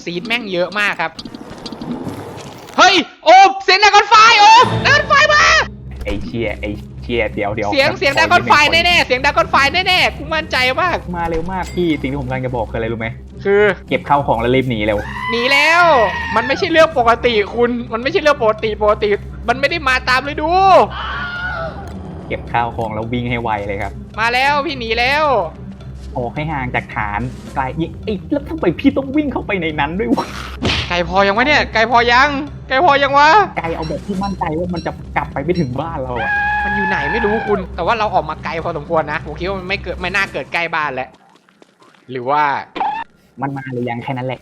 ครับโอ้โหซีนแม่งเยอะมากครับ เฮ้ย โอมเสียงดังก้อนไฟโอมดังก้อนไฟมา ไอเชียไอเชียเดี๋ยวเดี๋ยวเสียงเสียงดังก้อนไฟแน่ๆเสียงดังก้อนไฟแน่ๆกูมั่นใจมากๆมาเร็วมากพี่สิ่งที่ผมกำลังจะบอกคืออะไรรู้ไหมคือเก็บข้าวของแล้วรีบหนีเร็วหนีแล้ว มันไม่ใช่เรื่องปกติคุณ มันไม่ใช่เรื่องปกติปกติ มันไม่ได้มาตามเลยดู เก็บข้าวของแล้ววิ่งให้ไวเลยครับ มาแล้วพี่หนีแล้ว ออกให้ห่างจากฐานไกลยิ่งไอ้แล้วทำไมพี่ต้องวิ่งเข้าไปในนั้นด้วยวะไก่พอยังวะเนี่ย ไก่พอยัง ไก่พอยังวะ ไกลเอาแบบที่มั่นใจว่ามันจะกลับไปไม่ถึงบ้านเราอะมันอยู่ไหนไม่รู้คุณ แต่ว่าเราออกมาไกลพอสมควรนะผมคิดว่ามันไม่เกิดไม่น่าเกิดใกล้บ้านแล้วหรือว่ามันมาหรือยังแค่นั้นแหละ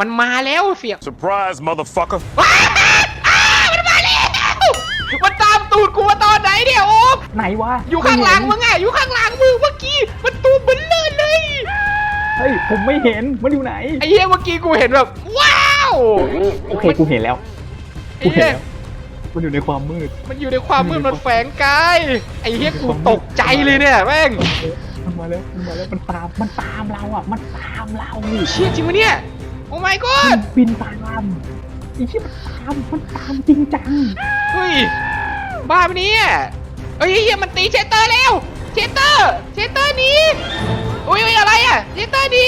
มันมาแล้วเสียง Surprise, motherfucker. ว้าวอ้ามันมาแล้วมันตามตูดกูมาตอนไหนเนี่ยโอ๊บไหนวะอยู่ข้างหลังมึไม่เนงอะอยู่ข้างหลังมึงเมื่อกี้มันตูมเบลเลอร์เลยเฮ้ยผมไม่เห็นมันอยู่ไหนไอ้เหี้ยเมื่อกี้กูเห็นแบบว้าวโอเคกูเห็นแล้วไอ้กูเห็นเหี้ยแล้วมันอยู่ในความมืด มันอยู่ในความมืดมันแฝงกายไอ้เหี้ยกูตกใจเลยเนี่ยแม่งมันมาแล้วมันมาแล้วมันตามมันตามเราอะ มันตามเราเชี่ยจริงปะเนี่ยโอ้ my มั god นบินตามไอ้ที่มันตามมันตามจริงจังเฮ้ยบ้าปะเนี่ยเฮ้ยเฮียมันตีเชสเตอร์แล้วเชสเตอร์เชสเตอร์หนี อุ้ยอุ้ยอะไรอะเชสเตอร์หนี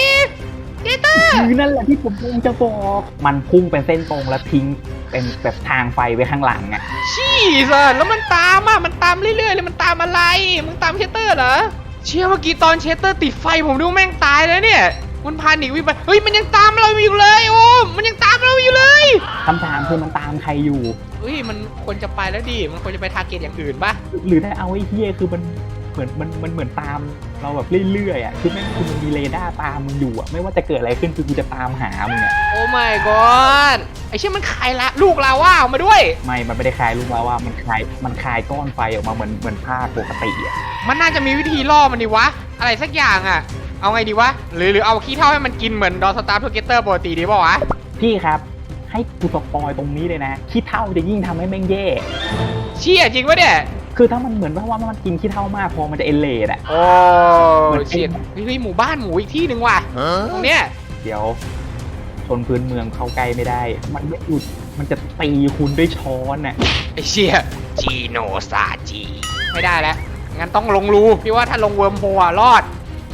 เชสเตอร์คือนั่นแหละที่ผมกำลังจะบอกมันพุ่งเป็นเส้นตรงแล้วทิ้งเป็นแบบทางไฟไว้ข้างหลังอะชี่สัสแล้วมันตามอะมันตามเรื่อยๆเลยมันตามอะไรมึงตามเชสเตอร์เหรอเชี่ยเมื่อกี้ตอนเชสเตอร์ติดไฟผมดูแม่งตายแล้วเนี่ยมันพาหนีวิ่งไปเฮ้ยมันยังตามเราอยู่เลยโอ้มมันยังตามเราอยู่เลยคำถามคือมันตามใครอยู่ เฮ้ยมันควรจะไปแล้วดิมันควรจะไปทาร์เก็ตอย่างอื่นปะหรือถ้าเอาไอ้เฮียคือมัน เหมือนมันมันเหมือนตามเราแบบเรื่อยๆอะคือแม่งคือมันมีเรดาร์ตามมึงอยู่อะไม่ว่าจะเกิดอะไรขึ้นคือกูจะตามหามึงอะโอ้ my god ไอเชี่ยมันขายละลูกลาว่าออกมาด้วย ไม่มันไม่ได้คลายลูกแล้วว่ามันคลายมันคลายก้อนไฟออกมาเหมือนเหมือนผ้าปกติอะมันน่าจะมีวิธีล่อมันดีวะ อะไรสักอย่างอะเอาไงดีวะ หรือหรือเอาขี้เท่าให้มันกินเหมือนดอสตาร์ทูเกเตอร์ปกติดีเปล่าวะ พี่ครับ ให้กูสปอยตรงนี้เลยนะขี้เท่าจะยิ่งทำให้แม่งแย่ เชี่ยจริงปะเนี่ย คือถ้ามันเหมือนว่าว่ามันกินขี้เท่ามากพอมันจะเอเลดอะโอ้เชี่ยเฮ้ยเฮ้ยหมู่บ้านหมูอีกที่หนึ่งว่ะตรงเนี้ยเดี๋ยว ชนพื้นเมืองเข้าใกล้ไม่ได้ มันไม่หยุดมันจะตีคุณด้วยช้อนอะไอเชี่ยจีโนซาจีไม่ได้แล้วงั้นต้องลงรูพี่ว่าถ้าลงเวิร์มโฮอะรอด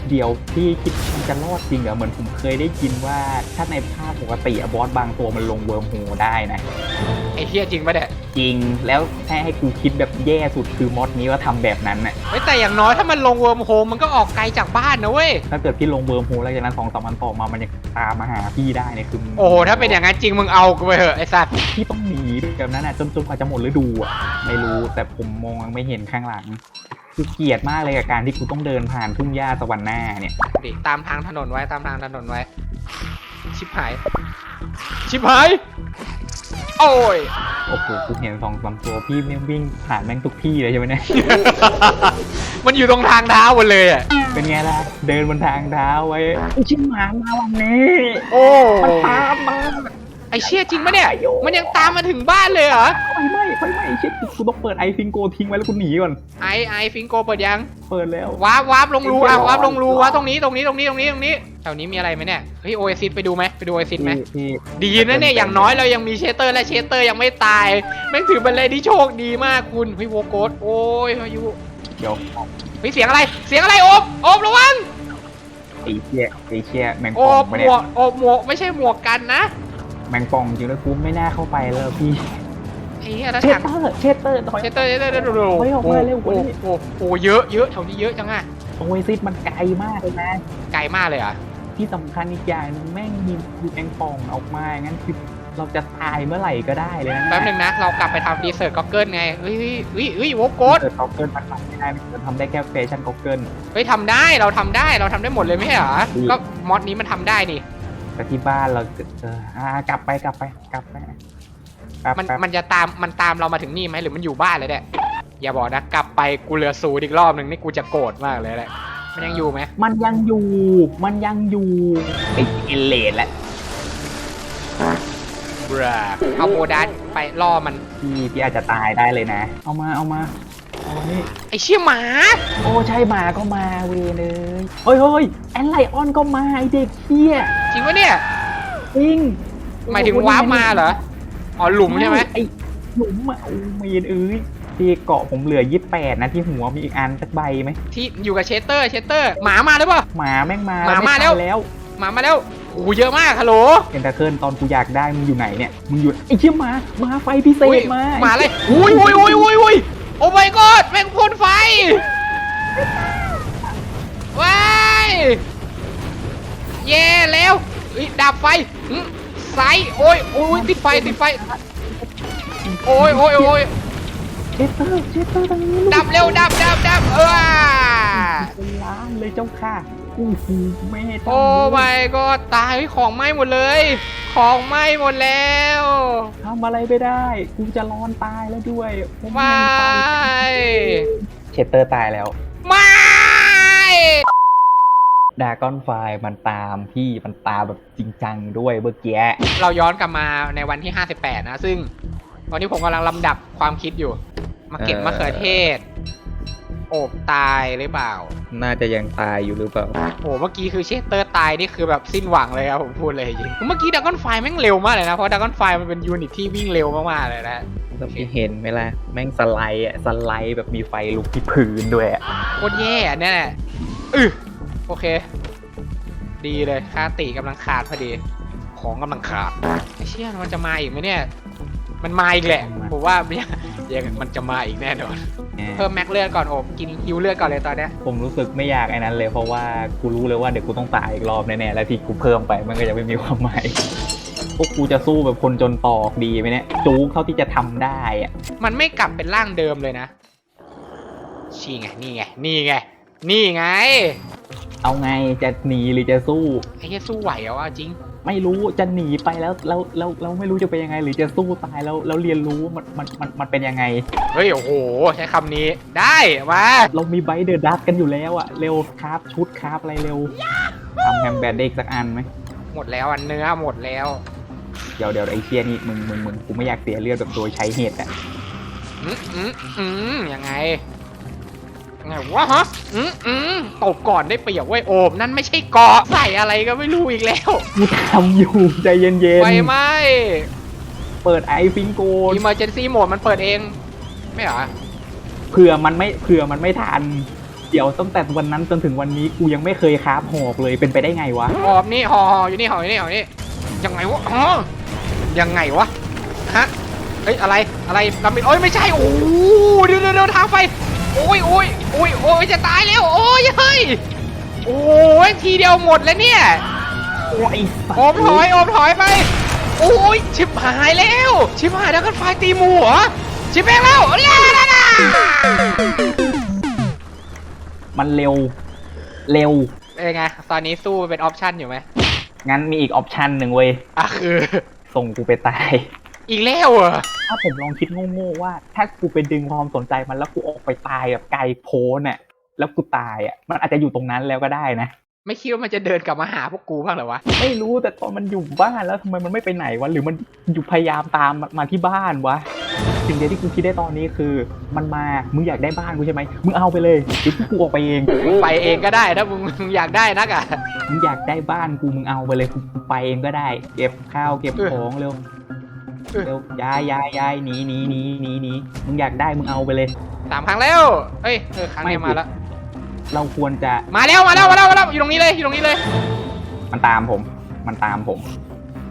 เดี๋ยวพี่คิดมัน จะรอดจริงเหรอเหมือนผมเคยได้ยินว่าถ้าในภาคปกติอะบอสบางตัวมันลงเวิร์มโฮได้นะ ไอเชี่ยจริงปะเนี่ยจริงแล้วถ้าให้กูคิดแบบแย่สุดคือมอดนี้ว่าทำแบบนั้นน่ะเฮ้ยแต่อย่างน้อยถ้ามันลงเวิร์มโฮมันก็ออกไกลจากบ้านนะเว้ย ถ้าเกิดพี่ลงเวิร์มโฮแล้วจากนั้นสองสามวันต่อมามันยังตามมาหาพี่ได้เนี่ยคือโอ้โหถ้าเป็นอย่างนั้นจริงมึงเอากูไปเถอะไอสัตว์พี่ต้องหนีแบบนั้นอะจนจนกว่าจะหมดฤดูอะไม่รู้แต่ผมมองไม่เห็นข้างหลัง คือเกลียดมากเลยกับการที่กูต้องเดินผ่านทุ่งหญ้าสวรรค์หน้าเนี่ย ดิตามทางถนนไว้ตามทางถนนไว้ ชิบหาย ชิบหาย โอ้ย โอ้โหกูเห็นสองสามตัวพี่แม่งวิ่งผ่านแม่งทุกที่เลยใช่ไหมเนี่ย มันอยู่ตรงทางเท้าหมดเลยอะ เป็นไงล่ะ เดินบนทางเท้าไว้ไอชิ้นหมามาวันนี้โอ้ มันตามมาไอเชี่ยจริงปะเนี่ย มันยังตามมาถึงบ้านเลยเหรอไฟไหม้ ไฟไหม้เช็ดกูต้องเปิดไอฟิงโกทิ้งไว้แล้วกูหนีก่อน ไอไอฟิงโกเปิดยัง เปิดแล้ว วาร์ปวาร์ปลงรูอะวาร์ปลงรูวาร์ปตรงนี้ตรงนี้ตรงนี้ตรงนี้ตรงนี้แถวนี้มีอะไรไหมเนี่ย เฮ้ยโอเอซิสไปดูไหมไปดูโอเอซิสไหมพี่ดีนะเนี่ยอย่างน้อยเรายังมีเชสเตอร์และเชสเตอร์ยังไม่ตายแม่งถือเป็นอะไรที่โชคดีมากคุณเฮ้ยโวโกดโอ้ยพายุเดี๋ยวเฮ้ยเสียงอะไรเสียงอะไรโอบโอบระวังไอเชี่ยไอเชี่ยแมงโอป่องบมาหมเนี่ยวกโอบหมวกไม่ใช่หมวกกันนะ แมงป่องจริงแล้วกูไม่น่าเข้าไปแล้วพี่ ไอ้เหี้ยแล้วเชถัสงเตอร์เชสเตอร์ถอยเชสเตอร์เชสเตอร์เร็วเฮ้ยออกมาเร็วกว่านี้โอ้โหเยอะเยอะแถวนี้เยอะจังอะโอเอซิสมันไกลมากเลยนะ ไกลมากเลยเหรอะที่สำคัญอีกอย่างหนึงแม่งมีมีแมงป่องออกมางั้นคือเราจะตายเมื่อไหร่ก็ได้เลยนะแป๊บหนึงนะเรากลับไปทำรีเสิร์ชก็เกิลไงเฮ้ยเฮ้ยเฮ้ยเฮ้ยโวโกดเกิดเขาเกินมันทำไม่ได้มันทำได้แค่แฟชั่นก็เกินเฮ้ยทำได้เราทำได้เราทำได้หมดเลยไม่ใช่เหรออืมก็มอดนี้มันทำได้นี่ แต่ที่บ้านเราเอออ่ากลับไปกลับไปกลับไป กลับมันไปมันจะตามมันตามเรามาถึงนี่ไหมหรือมันอยู่บ้านเลยเนี่ยอย่าบอกนะกลับไปกูเหลือศูนย์อีกรอบหนึ่งนี่กูจะโกรธมากเลยแหละมันยังอยู่ไหมมันยังอยู่ มันยังอยู่ไอเอเลดแหละบราเอาโบดัสไปล่อมันพี่พี่อาจจะตายได้เลยนะ เอามาเอามาเอามานี่ไอเชี่ยหมาโอ้ใช่หมาก็มาเวเลยเฮ้ยเฮ้ยแอนไลออนก็มาไอเด็กเฮียจริงปะเนี่ยจริงหมายถึงวาร์ปมาเหรอ อ๋อหลุมใช่ไหมไอ้หลุมอะโอ้เมนเอ้ยที่เกาะผมเหลือยี่แปดนะที่หัวมีอีกอันสักใบไหมที่อยู่กับเชสเตอร์เชสเตอร์หมามาหรือเปล่าหมาแม่งมาหมามาไทันแล้วแล้วหมามาแล้วโอ้โหเยอะมากฮัลโหลเอ็นเตอร์เคิลตอนกูอยากได้มึงอยู่ไหนเนี่ยมึงอยู่ไอ้เชี่ยมามาไฟพิเศอุ้ยษมาหมาเลยอุ้ยอุ้ยอุ้ยอุ้ยอุ้ยโอ้ my god แม่งพ่นไฟว้ายแย่แล้วเฮ้ยดับไฟ หึไซโอ้ยโอ้ยติดไฟติดไฟโอ้ยโอ้ยโอ้ยเชสเตอร์เชสเตอร์ตรงนี้ลูกดับเร็วดับดับดับเออเป็นล้านเลยเจ้าค่ะอู้หูแม่โอ้ my god ตายของไหม้หมดเลย ของไหม้หมดแล้วทำอะไรไม่ได้กูจะร้อนตายแล้วด้วยผมไม่เชสเตอร์ตายแล้วไม่ ดากอนไฟมันตามพี่มันตามแบบจริงจังด้วยเมื่อกี้เราย้อนกลับมาในวันที่ 58 นะ ซึ่งตอนนี้ผมกำลังลำดับความคิดอยู่ มาเก็บมะเขือเทศ โอบตายหรือเปล่า น่าจะยังตายอยู่หรือเปล่า โอ้เมื่อกี้คือเชสเตอร์ตายนี่คือแบบสิ้นหวังเลยครับผมพูดเลยจริง เมื่อกี้ดากอนไฟแม่งเร็วมากเลยนะ เพราะดากอนไฟมันเป็นยูนิตที่วิ่งเร็วมากๆเลยนะ เราไปเห็นไหมล่ะ แม่งสไลด์อะสไลด์แบบมีไฟลุกที่พื้นด้วยอะโคตรแย่อะเนี่ยอือ โอเค ดีเลยค่าติกำลังขาดพอดี ของกำลังขาดไอ้เชี่ยมันจะมาอีกไหมเนี่ย มันมาอีกแหละผมว่าไม่ยังมันจะมาอีกแน่นอนเพิ่มแม็กเลือดก่อนโอบกินฮิวเลือดก่อนเลยตอนเนี้ยผมรู้สึกไม่อยากไอ้นั้นเลยเพราะว่ากูรู้เลยว่าเดี๋ยวกูต้องตายอีกรอบแน่ๆแล้วที่กูเพิ่มไปมันก็จะไม่มีความหมายพวกกูจะสู้แบบคนจนตอกดีไหมเนี่ยจู๊เท่าที่จะทำได้อะมันไม่กลับเป็นร่างเดิมเลยนะชี่ไงนี่ไงนี่ไงนี่ไง เอาไงจะหนีหรือจะสู้ ไอ้เหี้ยสู้ไหวเหรอวะจริง ไม่รู้จะหนีไปแล้วแล้วแล้วแล้วไม่รู้จะเป็นยังไง หรือจะสู้ตายแล้วแล้วเรียนรู้มันมันมันมันเป็นยังไง เฮ้ยโอ้โห ใช้คำนี้ได้มาเรามีไบเดอร์ดัสกันอยู่แล้วอะเร็วคราฟชุดคราฟอะไรเร็วทำแฮมแบร์เด็กสักอันไหมหมดแล้วอันเนื้อหมดแล้วเดี๋ยวเดี๋ยวไอ้เชียนี่มึงมึงมึงกูไม่อยากเสียเลือดแบบโดยใช้เหตุอะอืมอืมอืมยังไงยัง ไงวะฮะอืมอืมตบก่อนได้เปรียบเว้ยโอมนั่นไม่ใช่เกาะใส่อะไรก็ไม่รู้อีกแล้วกูทำอยู่ใจเย็นไฟไหม้ๆเปิดไอฟิงโกน emergency mode มันเปิดเอง ไม่เหรอเผื่อมันไม่เผื่อมันไม่ทัน เดี๋ยวตั้งแต่วันนั้นจนถึงวันนี้กูยังไม่เคยคราฟหอกเลยเป็นไปได้ไงวะ หอบนี่หอหออยู่นี่หออยู่นี่หออยู่นี่ยังไงวะอ๋อยังไงวะฮะเอ้ยอะไรอะไรลำบิดโอ้ยไม่ใช่โอ้โหเดี๋ยวเดี๋ยวเดี๋ยวทางไฟโอ้ยโอ้ยโอ้ยโอ้ยจะตายแล้วโอ้ยเฮ้ยโอ้ยทีเดียวหมดแล้วเนี่ยโอ้ยโอมถอยโอมถอยไปโอ้ยชิบหายแล้ว ชิบหายแล้วกันไฟตีหมูเหรอชิบแม่งแล้วลาลาลามันเร็วเร็วเป็นไงตอนนี้สู้เป็นออปชั่นอยู่ไหมงั้นมีอีกออปชันหนึ่งเว้ยอะคือส่งกูไปตาย อีกแล้วเหรอถ้าผมลองคิดโง่ๆว่า ถ้ากูไปดึงความสนใจมันแล้วกูออกไปตายแบบไกลโพ้นอะ แล้วกูตายอะ มันอาจจะอยู่ตรงนั้นแล้วก็ได้นะ ไม่คิดว่ามันจะเดินกลับมาหาพวกกูบ้างเหรอวะ ไม่รู้แต่ตอนมันอยู่บ้านแล้วทำไมมันไม่ไปไหนวะ หรือมันอยู่พยายามตามมาที่บ้านวะ สิ่งเดียวที่กูคิดได้ตอนนี้คือ มันมา มึงอยากได้บ้านกูใช่ไหมมึงเอาไปเลยเดี๋ยวกูออกไปเอง ไปเองก็ได้ถ้ามึงมึงอยากได้นักอะ มึงอยากได้บ้านกูมึงเอาไปเลยกูกูไปเองก็ได้ เก็บข้าวเก็บเออของเร็ว เออเร็วย้ายย้ายย้ายหนีหนีหนีหนีหนีมึงอยากได้มึงเอาไปเลย สามครั้งแล้วเอ้ยเออครั้งนี้ไม่มาแล้ว เราควรจะมาแล้วมาแล้วมาแล้วมาแล้วอยู่ตรงนี้เลยอยู่ตรงนี้เลย มันตามผม มันตามผม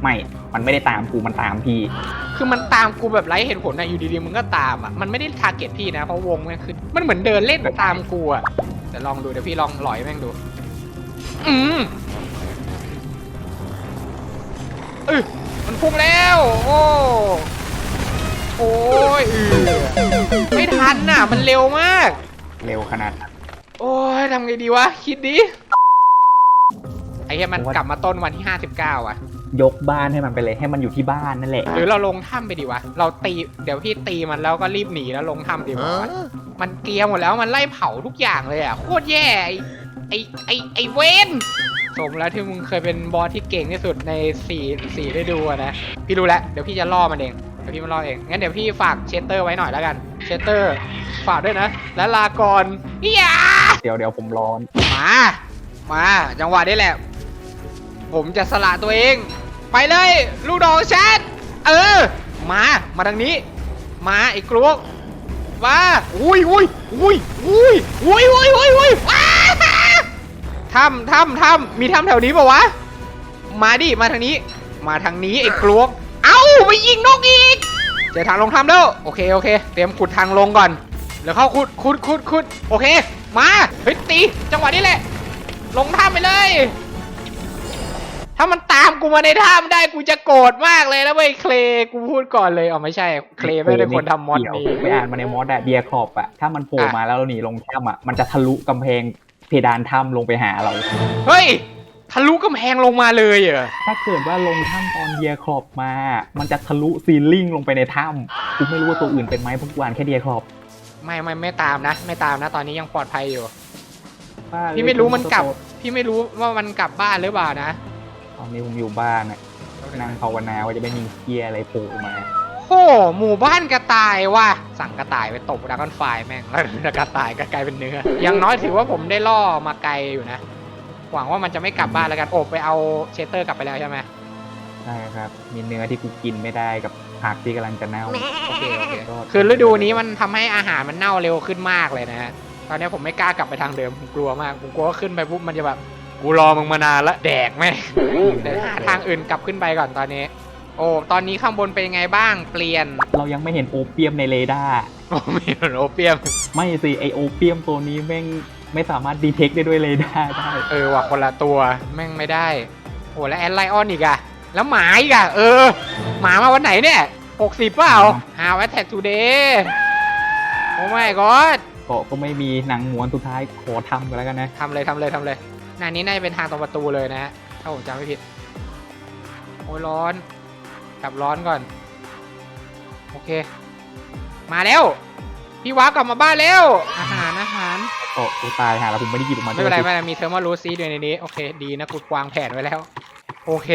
ไม่มันไม่ได้ตามกูมันตามพี่ คือมันตามกูแบบไร้เหตุผลนะอยู่ดีๆมึงก็ตามอะมันไม่ได้ทาร์เก็ตพี่นะเพราะวงมันคือมันเหมือนเดินเล่นตามกูอะเดี๋ยวลองดูเดี๋ยวพี่ลองหลอยแม่งดู อืม พุ่งแล้ว โอ้ โอ้ยเออไม่ทันน่ะ มันเร็วมาก เร็วขนาดนั้นโอ้ยทำไงดีวะ คิดดิ ไอ้เหี้ยมันกลับมาต้นวันที่ 59อะ ยกบ้านให้มันไปเลยให้มันอยู่ที่บ้านนั่นแหละ หรือเราลงถ้ำไปดีวะ เราตีเดี๋ยวพี่ตีมันแล้วก็รีบหนีแล้วลงถ้ำดีกว่ามันเกลียหมดแล้วมันไล่เผาทุกอย่างเลยอะ โคตรแย่ไอไอไอไอเวน สมแล้วที่มึงเคยเป็นบอสที่เก่งที่สุดในสี่สี่ฤดูอะนะ พี่รู้แล้วเดี๋ยวพี่จะล่อมันเอง เดี๋ยวพี่มาล่อเอง งั้นเดี๋ยวพี่ฝากเชสเตอร์ไว้หน่อยแล้วกัน เชสเตอร์ฝากด้วยนะ และลาก่อนอย่าเดี๋ยวเดี๋ยวผมร้อน มา มาจังหวะนี้แหละ ผมจะสละตัวเอง ไปเลย ลูกดอกฉันเออ มา มาทางนี้ มาไอ้กลวกมาอุ้ยอุ้ยอุ้ยอุ้ยอุ้ยอุ้ยอุ้ยอุ้ยว้า ถ้ำถ้ำถ้ำมีถ้ำแถวนี้ปะวะ มาดิ มาทางนี้ มาทางนี้ไอ้กลวกเอ้าไปยิงนกอีก เจอทางลงถ้ำแล้ว โอเคโอเค เตรียมขุดทางลงก่อน แล้วเข้าขุดขุดขุดขุดโอเค มา เฮ้ยตี จังหวะนี้แหละ ลงถ้ำไปเลย ถ้ามันตามกูมาในถ้ำได้กูจะโกรธมากเลยแล้วเว้ยเคล กูพูดก่อนเลยอ๋อไม่ใช่ เคลไม่ได้คนทำมอดเกี่ยวนี้ไปอ่านมาในมอดอะเบียร์ขอบอะถ้ามันโผล่อะมาแล้วเราหนีลงถ้ำอะมันจะทะลุกำแพง เพดานถ้ำลงไปหาเรา เฮ้ยทะลุกำแพงลงมาเลยเหรอถ้าเกิดว่าลงถ้ำตอนเดียครอบมา มันจะทะลุซีลิ่งลงไปในถ้ำกูไม่รู้ว่าตัวอื่นเป็นไหมพวกวานแค่เดียครอบไม่ไม่ไม่ตามนะ ไม่ตามนะ ตอนนี้ยังปลอดภัยอยู่ บ้าเลยพี่ไม่รู้มันกลับ พี่ไม่รู้ว่ามันกลับบ้านหรือเปล่านะ ตอนนี้ผมอยู่บ้านอะนั่งภาวนาว่าจะไม่มีเกียอะไรโผล่มา โอ้หมู่บ้านกระต่ายว่ะ สั่งกระต่ายไปตบดรากอนไฟแม่งแล้วกระต่ายก็กลายเป็นเนื้อ อย่างน้อยถือว่าผมได้ล่อมาไกลอยู่นะ หวังว่ามันจะไม่กลับบ้านแล้วกัน โอบไปเอาเชสเตอร์กลับไปแล้วใช่ไหมใช่ครับ มีเนื้อที่กูกินไม่ได้กับผักที่กำลังจะเน่า โอเคโอเค คือฤดูนี้มันทำให้อาหารมันเน่าเร็วขึ้นมากเลยนะฮะ ตอนนี้ผมไม่กล้ากลับไปทางเดิม ผมกลัวมาก ผมกลัวว่าขึ้นไปปุ๊บมันจะแบบ กูรอมึงมานานละแดกแม่งเดี๋ยวหาทางอื่นกลับขึ้นไปก่อนตอนนี้ โอ้ตอนนี้ข้างบนเป็นยังไงบ้างเปลี่ยนเรายังไม่เห็นโอเปียมในเรดาร์โอ้มีโอเปียม ไม่สิไอโอเปียมตัวนี้แม่งไม่สามารถดีเทคได้ด้วยเรดาร์ได้ เออว่ะคนละตัวแม่งไม่ได้โอ้แล้วแอนไลออนอีกอะแล้วหมาอีกอะเออ หมามาวันไหนเนี่ยหกสิบเปล่าฮาวแท็กทูเดย์โอ้ไม่ก็เกาะก็ไม่มีหนังม้วนสุดท้ายขอทำกันแล้วกันนะทำเลยทำเลยทำเลยหน้านี้น่าจะเป็นทางตรงประตูเลยนะฮะถ้าผมจำไม่ผิดโอ้ยร้อน กลับร้อนก่อน โอเค มาแล้ว พี่ว้าร์ปกลับมาบ้านแล้ว อาหารอาหารเกาะกูตายหาแล้วผมไม่ได้หยิบออกมาไม่เป็นไรด้วยไม่เป็นไรมีเทอร์มารูซีด้วยในนี้ โอเค ดีนะกูวางแผนไว้แล้ว โอเค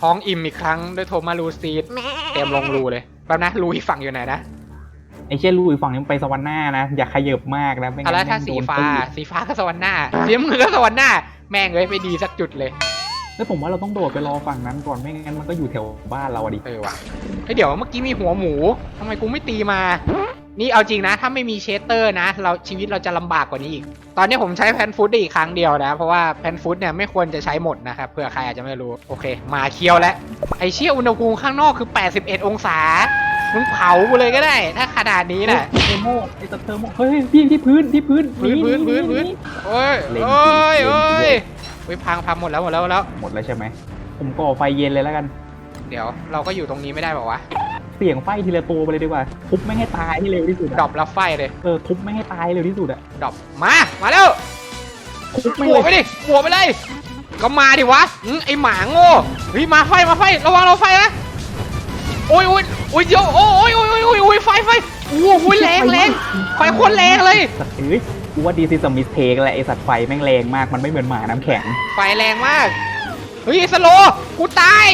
ท้องอิ่มอีกครั้งด้วยโทมารูซีดเตรียมลงรูเลยแป๊บนะรูอีกฝั่งอยู่ไหนนะไอ้เชี่ยลูกอีกฝั่งนี้มันไปสวรรค์หน้านะ อย่าขยับมากนะไม่อะงั้นแล้วถ้าแม่งสีโดนฟ้าตื้อสีฟ้าก็สวรรค์หน้าสีน้ำเงินก็สวรรค์หน้าแม่งเลยไปดีสักจุดเลย แล้วผมว่าเราต้องโดดไปรอฝั่งนั้นก่อนไม่งั้นมันก็อยู่แถวบ้านเราอะดิเออว่ะเฮ้ยเดี๋ยวเมื่อกี้มีหัวหมูทำไมกูไม่ตีมา นี่เอาจริงนะ ถ้าไม่มีเชสเตอร์นะ เราชีวิตเราจะลำบากกว่านี้อีก ตอนนี้ผมใช้แพนฟุตได้อีกครั้งเดียวนะ เพราะว่าแพนฟุตเนี่ยไม่ควรจะใช้หมดนะครับเผื่อใครอาจจะไม่รู้ โอเค มาเคียวแล้ว ไอเชี่ยอุณหภูมิข้างนอกคือ 81 องศามึงเผากูเลยก็ได้ ถ้าขนาดนี้น่ะเทอร์โมไอ้สเตอร์โมเฮ้ยพี่ที่พื้นที่พื้นพื้นพื้นพื้นพื้นโอ้ยเล็งโอ้ยเล็งโอ้ย เล็งเฮ้ยพังพังหมดแล้วหมดแล้วหมดแล้ว หมดแล้วใช่ไหม ผมก่อไฟเย็นเลยแล้วกัน เดี๋ยวเราก็อยู่ตรงนี้ไม่ได้บอกว่าวะเสี่ยงไฟทีละตัวไปเลยดีกว่า ทุบไม่ให้ตายให้เร็วที่สุดะดรอปรับไฟเลยเออทุบไม่ให้ตายเร็วที่สุดอะดรอปมา มาแล้วทุบไม่บวกไปเลยดิบวกไปเลย ก็มาดิวะอืมไอหมาโง่เฮ้ยมาไฟมาไฟระวังเราไฟนะโอ้ยโอ้ยโอ้ยเดี๋ยวโอ้ยโอ้ยโอ้ยโอ้ยโอ้ยไฟไฟโอ้โหแรงแรงไฟโคตรแรงเลย สัตว์เอ้ย กูว่าดีซิสมิสเทกแหละไอสัตว์ไฟแม่งแรงมากมันไม่เหมือนหมาน้ำแข็ง ไฟแรงมาก เฮ้ยสโลว์กูตาย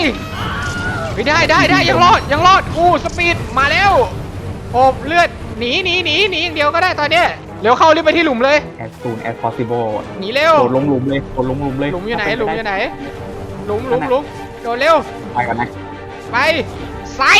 เฮ้ยได้ได้ได้ยังรอดยังรอดอู้สปีดมาแล้วโอบเลือดหนีหนีหนีหนีอย่างเดียวก็ได้ตอนเนี้ยเร็วเข้ารีบไปที่หลุมเลย as soon as possible หนีเร็วโดดลงหลุมเลยโดดลงหลุมเลยหลุมอยู่ไหนถ้าหลุมเป็อยู่ปไหนด้หลุมหลุมหลุมโดดเร็วไปก่อนนะไปใส่